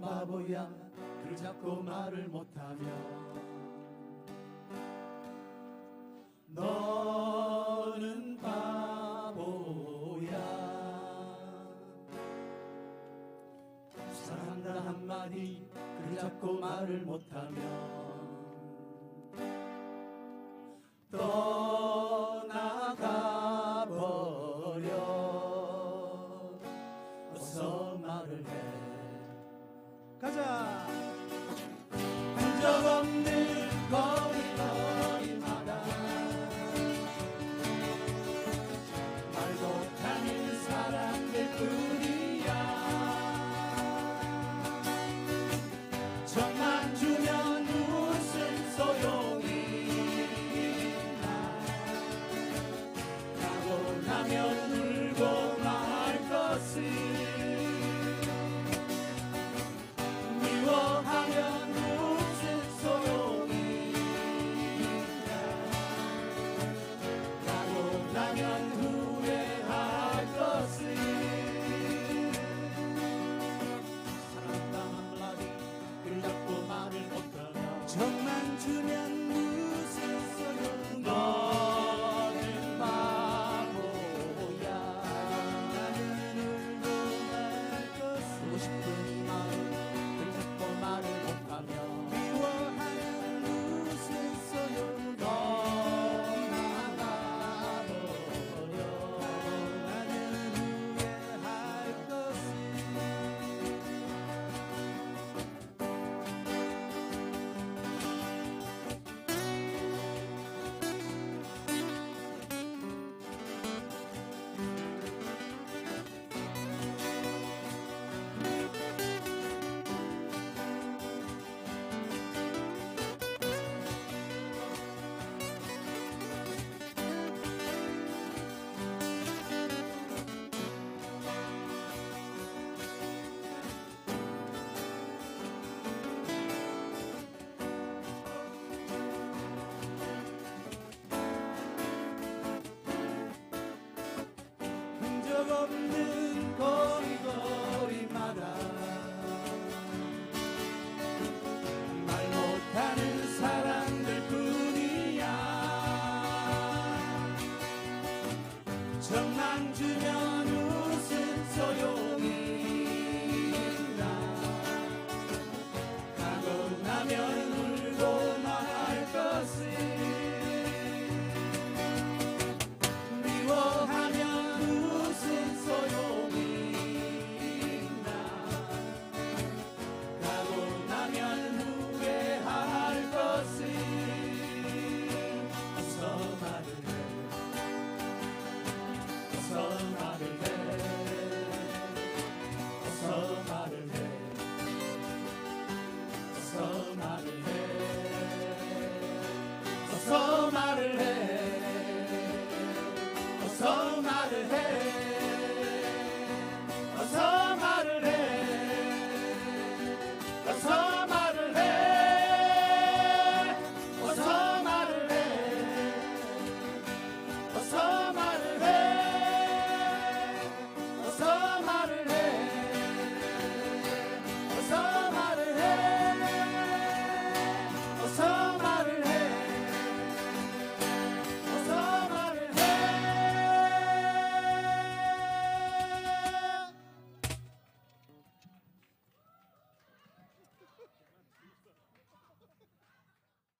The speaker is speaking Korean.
바보야 그를 잡고 말을 못하면 너는 바보야. 사랑한다 한마디 그를 자꾸 말을 못하며 가자. 주면 웃음 소용. 어서 말을 해. 어서 말을 해.